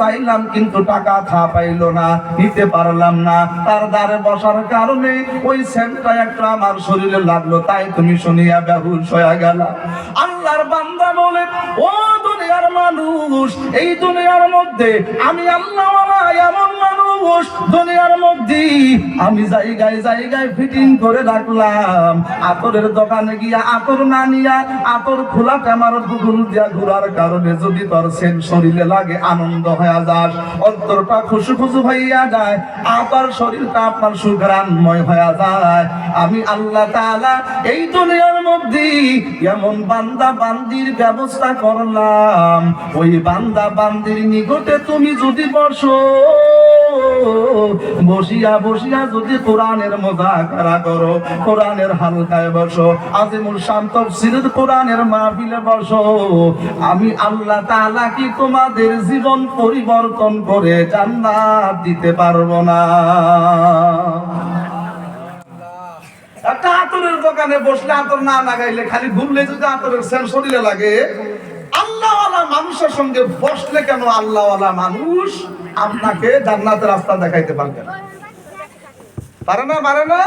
চাইলাম, কিন্তু টাকা খা পাইল না পারলাম না। তার দ্বারে বসার কারণে ওই সেন্টটা একটা আমার শরীরে লাগল, তাই তুমি শুনিয়া বেহুশ হয়ে গেল। আল্লাহর বান্দা বলে, ও দুনিয়ার মানুষ, এই দুনিয়ার মধ্যে আমি আল্লাহ এমন মানুষ দুনিয়ার মধ্যে। আমি জায়গায় জায়গায় ফিটিং করে রাখলাম। আতরের দোকানে গিয়া আতর না নিয়া আতর খোলাতে আমার বুকুল দিয়া ঘোরার কারণে যদি তোর সেন শরীরে লাগে, আনন্দ হয়ে যাস। অন্তরটা খুশু খুশু হইয়া যায়। আপার শরীরটা আপনার সুগ্রাণময় হয়ে যায়। আমি আল্লাহ তাআলা এই দুনিয়ার মধ্যে এমন বান্দা বান্দির ব্যবস্থা করলাম। ওই বান্দা বান্দির নিকটে তুমি যদি বসো বসিয়া বসিয়া যদি কোরআনের মোজাকারা করো কোরআনের হালকায় বসো। আজিমুল শান্ত সিরিদ কোরআনের মাহফিলে বসো। আমি আল্লাহ তাআলা কি তোমাদের জীবন পরিবর্তন করে জান্নাত দিতে পারব না? একটা আতরের দোকানে বসলে আতর না লাগাইলে খালি ঘুরলে যদি আতরের সেন শরীরে লাগে, আল্লাহওয়ালা মানুষের সঙ্গে বসলে কেন আল্লাহওয়ালা মানুষ আপনাকে জান্নাতের রাস্তা দেখাইতে পারবে না? পারে না পারে না